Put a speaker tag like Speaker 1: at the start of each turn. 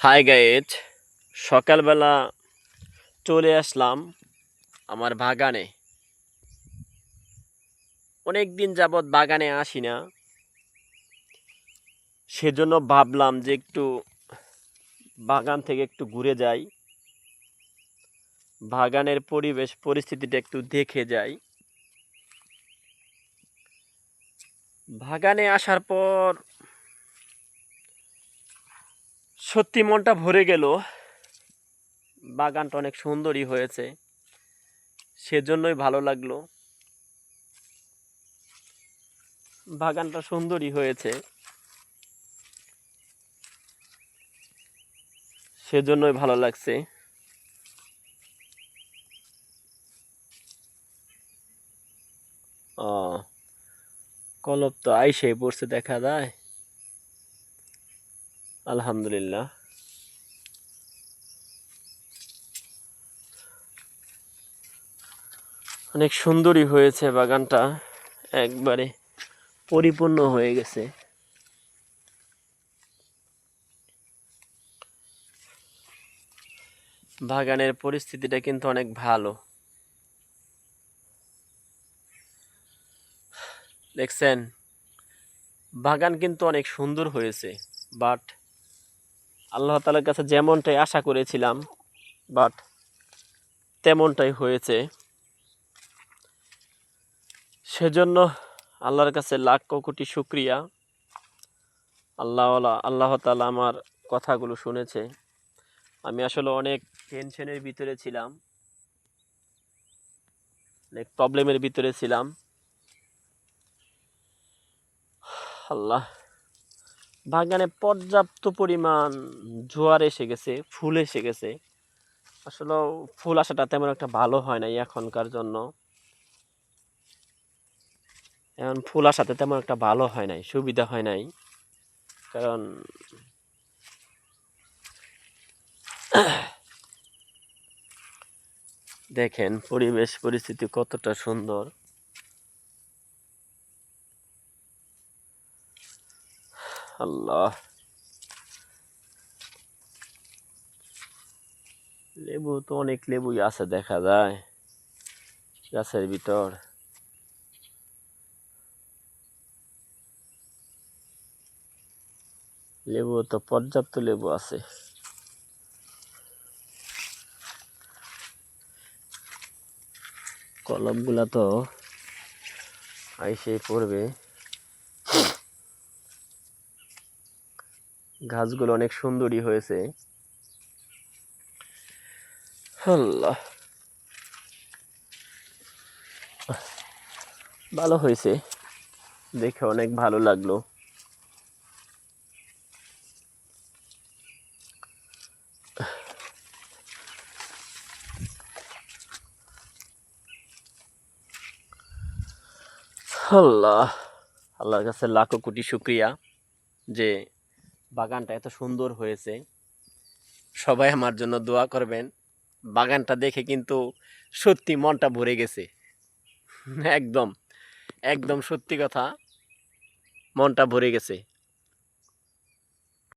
Speaker 1: Hi guys সকালবেলা চলে আসলাম আমার বাগানে। অনেক দিন যাবৎ বাগানে আসি না। সেজন্য ভাবলাম যে একটু বাগান থেকে একটু ঘুরে যাই। বাগানের পরিবেশ, পরিস্থিতিটা একটু দেখে যাই। বাগানে আসার পর সত্যি মনটা ভরে গেল। বাগানটা অনেক সুন্দরই হয়েছে। সেজন্যই ভালো লাগল। বাগানটা সুন্দরই হয়েছে। সেজন্যই ভালো লাগছে। ও কলব তো আইসে পড়ছে, দেখা যায়। আলহামদুলিল্লাহ। অনেক সুন্দরই হয়েছে বাগানটা, একবারে পরিপূর্ণ হয়ে গেছে। বাগানের পরিস্থিতিটা কিন্তু অনেক ভালো। দেখছেন, বাগান কিন্তু অনেক সুন্দর হয়েছে বাট আল্লাহ তালার কাছে যেমনটাই আশা করেছিলাম বাট তেমনটাই হয়েছে। সেজন্য আল্লাহর কাছে লাখ কোটি শুক্রিয়া। আল্লাহ আল্লাহ তালা আমার কথাগুলো শুনেছে। আমি আসলে অনেক টেনশনের ভিতরে ছিলাম। অনেক প্রবলেমের ভিতরে ছিলাম। আল্লাহ বাগানে পর্যাপ্ত পরিমাণ জোয়ার এসে গেছে, ফুল এসে গেছে। আসলে ফুল আসাটা তেমন একটা ভালো হয় নাই এখনকার জন্য। এখন ফুল আসাতে তেমন একটা ভালো হয় নাই, সুবিধা হয় নাই। কারণ দেখেন, পরিবেশ, পরিস্থিতি কতটা সুন্দর। আল্লাহ লেবু তো অনেক লেবুই আছে, দেখা যায় গাছের ভিতর। লেবু তো পর্যাপ্ত লেবু আছে। কলমগুলা তো আইসে পড়বে। গাছগুলো অনেক সুন্দরই হয়েছে। আল্লাহ। ভালো হয়েছে। দেখে অনেক ভালো লাগল। আল্লাহ। আল্লাহর কাছে লাখো কোটি শুক্রিয়া যে বাগানটা এত সুন্দর হয়েছে। সবাই আমার জন্য দোয়া করবেন। বাগানটা দেখে কিন্তু সত্যি মনটা ভরে গেছে। একদম একদম সত্যি কথা, মনটা ভরে গেছে।